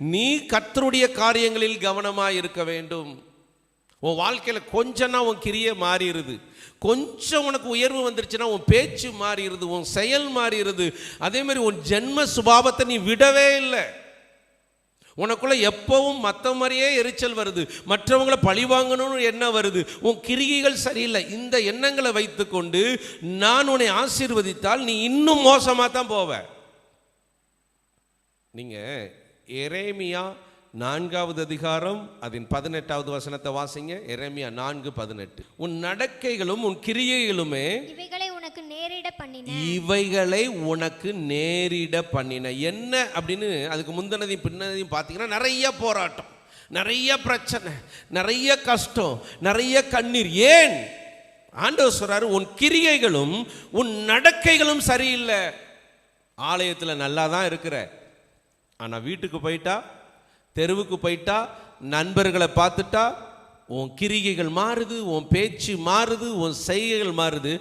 நீ கத்தருடைய காரியங்களில் கவனமாக இருக்க வேண்டும். உன் வாழ்க்கையில் கொஞ்சம்னா உன் கிரியே மாறிடுது. கொஞ்சம் உனக்கு உயர்வு வந்துருச்சுன்னா உன் பேச்சு மாறிடுது உன் செயல் மாறிடுது. அதே மாதிரி உன் ஜென்ம சுபாவத்தை நீ விடவே இல்லை. உனக்குள்ள எப்பவும் மற்ற மாதிரியே எரிச்சல் வருது. மற்றவங்களை பழி வாங்கணும்னு எண்ணம் வருது. உன் கிரிகைகள் சரியில்லை. இந்த எண்ணங்களை வைத்துக்கொண்டு நான் உன்னை ஆசீர்வதித்தால் நீ இன்னும் மோசமாக தான் போவ. நீங்கள் எரேமியா நான்காவது அதிகாரம் அதன் பதினெட்டாவது வசனத்தை வாசிங்க. எரேமியா நான்கு பதினெட்டு. உன் நடக்கைகளும் உன் கிரியைகளுமே இவைகளை உனக்கு நேரிட பண்ணின. இவைகளை உனக்கு நேரிட பண்ணின. என்ன அப்படின்னு அதுக்கு முந்தினதையும் பின்னதையும் பார்த்தீங்கன்னா நிறைய போராட்டம் நிறைய பிரச்சனை நிறைய கஷ்டம் நிறைய கண்ணீர். ஏன்? ஆண்டவர் சொல்றாரு உன் கிரியைகளும் உன் நடக்கைகளும் சரியில்லை. ஆலயத்தில் நல்லா தான் இருக்கிற. ஆனால் வீட்டுக்கு போயிட்டா தெருவுக்கு போயிட்டா நண்பர்களை பார்த்துட்டா உன் கிரிகைகள் மாறுது உன் பேச்சு மாறுது உன் செய்கைகள் மாறுது.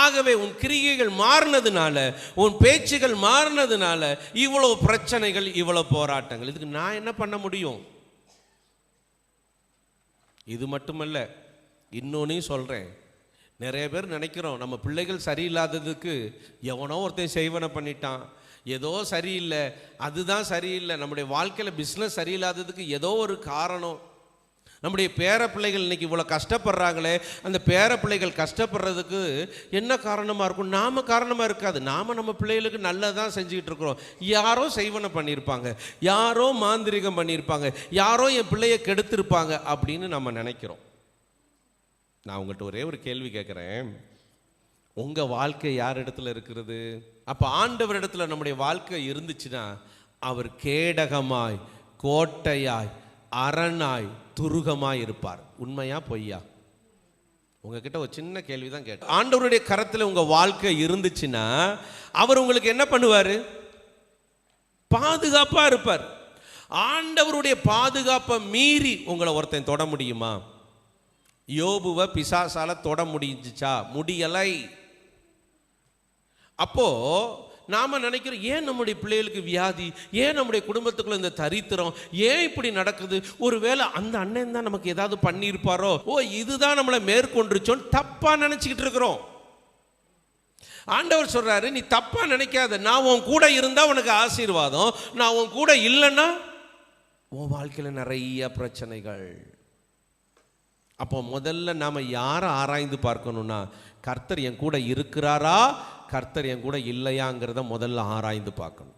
ஆகவே உன் கிரிகைகள் மாறினதுனால உன் பேச்சுகள் மாறினதுனால இவ்வளோ பிரச்சனைகள் இவ்வளோ போராட்டங்கள். இதுக்கு நான் என்ன பண்ண முடியும்? இது மட்டுமல்ல இன்னொன்னையும் சொல்கிறேன் நிறைய பேர் நினைக்கிறோம் நம்ம பிள்ளைகள் சரியில்லாததுக்கு எவனோ ஒருத்தன் செய்வனை பண்ணிட்டான். ஏதோ சரியில்லை அதுதான் சரியில்லை. நம்முடைய வாழ்க்கையில் பிஸ்னஸ் சரியில்லாததுக்கு ஏதோ ஒரு காரணம். நம்முடைய பேர பிள்ளைகள் இன்னைக்கு இவ்வளோ கஷ்டப்படுறாங்களே அந்த பேர பிள்ளைகள் கஷ்டப்படுறதுக்கு என்ன காரணமாக இருக்கும்? நாம் காரணமாக இருக்காது. நாம் நம்ம பிள்ளைகளுக்கு நல்லதான் செஞ்சுக்கிட்டு இருக்கிறோம். யாரோ செய்வனை பண்ணியிருப்பாங்க. யாரோ மாந்திரிகம் பண்ணியிருப்பாங்க. யாரோ என் பிள்ளையை கெடுத்திருப்பாங்க அப்படின்னு நம்ம நினைக்கிறோம். நான் உங்கள்கிட்ட ஒரே ஒரு கேள்வி கேட்குறேன். உங்கள் வாழ்க்கை யார் இடத்துல இருக்கிறது? அப்போ ஆண்டவர் இடத்துல நம்முடைய வாழ்க்கை இருந்துச்சுன்னா அவர் கேடகமாய் கோட்டையாய் அரணாய் துருகமாய் இருப்பார். உண்மையா பொய்யா? உங்ககிட்ட ஒரு சின்ன கேள்வி தான் கேட்டேன். ஆண்டவருடைய கரத்தில் உங்கள் வாழ்க்கை இருந்துச்சுன்னா அவர் உங்களுக்கு என்ன பண்ணுவார்? பாதுகாப்பாக இருப்பார். ஆண்டவருடைய பாதுகாப்பை மீறி உங்களை ஒருத்தன் தொட முடியுமா? யோபுவை பிசாசால தொட முடிஞ்சிச்சா? முடியலை. அப்போ நாம் நினைக்கிறோம் ஏன் நம்முடைய பிள்ளைகளுக்கு வியாதி? ஏன் நம்முடைய குடும்பத்துக்குள்ள இந்த தரித்திரம்? ஏன் இப்படி நடக்குது? ஒருவேளை அந்த அண்ணன் தான் நமக்கு ஏதாவது பண்ணியிருப்பாரோ? ஓ இதுதான் நம்மளை மேற்கொண்டுச்சோன்னு தப்பாக நினச்சிக்கிட்டு இருக்கிறோம். ஆண்டவர் சொல்கிறாரு நீ தப்பாக நினைக்காத. நான் உன் கூட இருந்தால் உனக்கு ஆசீர்வாதம். நான் உன் கூட இல்லைன்னா உன் வாழ்க்கையில் நிறைய பிரச்சனைகள். அப்போ முதல்ல நாம் யாரை ஆராய்ந்து பார்க்கணும்னா கர்த்தர் என் கூட இருக்கிறாரா? கர்த்தர் என் கூட இல்லையாங்கிறத முதல்ல ஆராய்ந்து பார்க்கணும்.